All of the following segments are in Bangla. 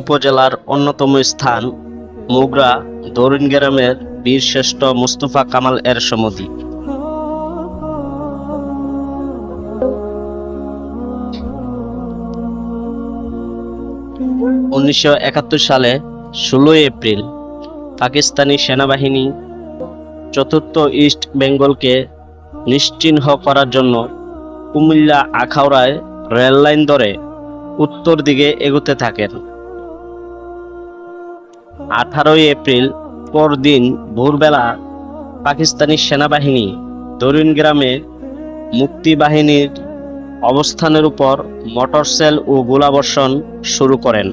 উপজেলার অন্যতম স্থান মুগরা দরুন গ্রামের বীরশ্রেষ্ঠ মুস্তফা কামাল এর সমাধি। উনিশশো একাত্তর সালে ষোলোই এপ্রিল পাকিস্তানি সেনাবাহিনী চতুর্থ ইস্ট বেঙ্গলকে নিশ্চিহ্ন করার জন্য কুমিল্লা আখাউড়ায় রেললাইন ধরে উত্তর দিকে এগোতে থাকেন। আঠারোই এপ্রিল পরদিন ভোরবেলা পাকিস্তানি সেনাবাহিনী তরুণ গ্রামে মুক্তিবাহিনীর অবস্থানের উপর মোটর সেল ও গোলাবর্ষণ শুরু করেন।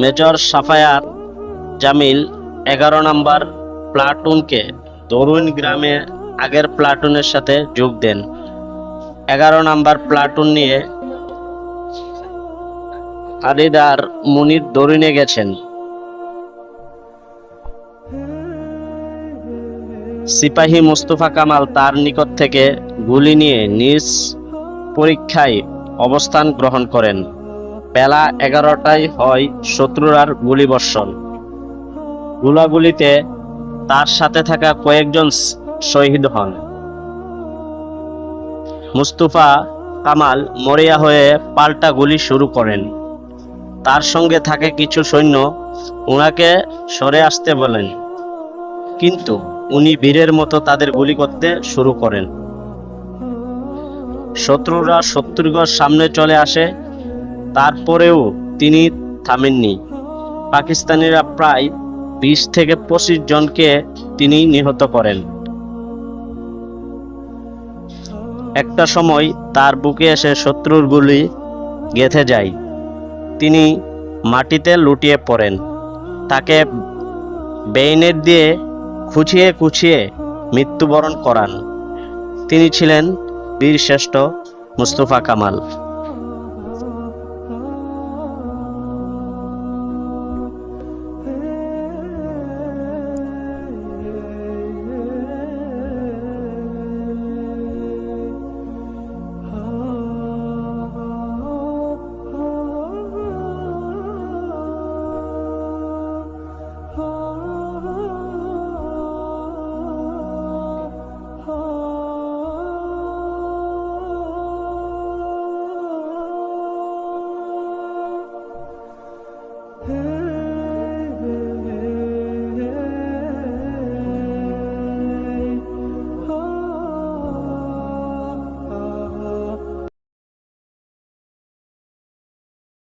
মেজর সাফায়াত জামিল এগারো নম্বর প্লাটুনকে তরুণ গ্রামে আগের প্লাটুনের সাথে যোগ দেন। এগারো নম্বর প্লাটুন নিয়ে আরিদার মুনির দরুনে গেছেন। সিপাহী মুস্তফা কামাল তার নিকট থেকে গুলি নিয়ে নিজ পরীক্ষায় অবস্থান গ্রহণ করেন। বেলা এগারোটায় হয় শত্রুরার গুলিবর্ষণ। গুলাগুলিতে তার সাথে থাকা কয়েকজন শহীদ হন। মুস্তফা কামাল মরিয়া হয়ে পাল্টা গুলি শুরু করেন। তার সঙ্গে থাকে কিছু সৈন্য ওনাকে সরে আসতে বলেন। কিন্তু উনি বীরের মতো তাদের গুলি করতে শুরু করেন। শত্রুরা শত্রুগড় সামনে চলে আসে, তারপরেও তিনি থামেননি। পাকিস্তানিরা প্রায় বিশ থেকে পঁচিশ জনকে তিনি নিহত করেন। একটা সময় তার বুকে এসে শত্রুর গুলি গেঁথে যায়। তিনি মাটিতে লুটিয়ে পড়েন। তাকে বেইনের দিয়ে খুঁচিয়ে খুঁচিয়ে মৃত্যুবরণ করান। তিনি ছিলেন বীরশ্রেষ্ঠ মুস্তফা কামাল।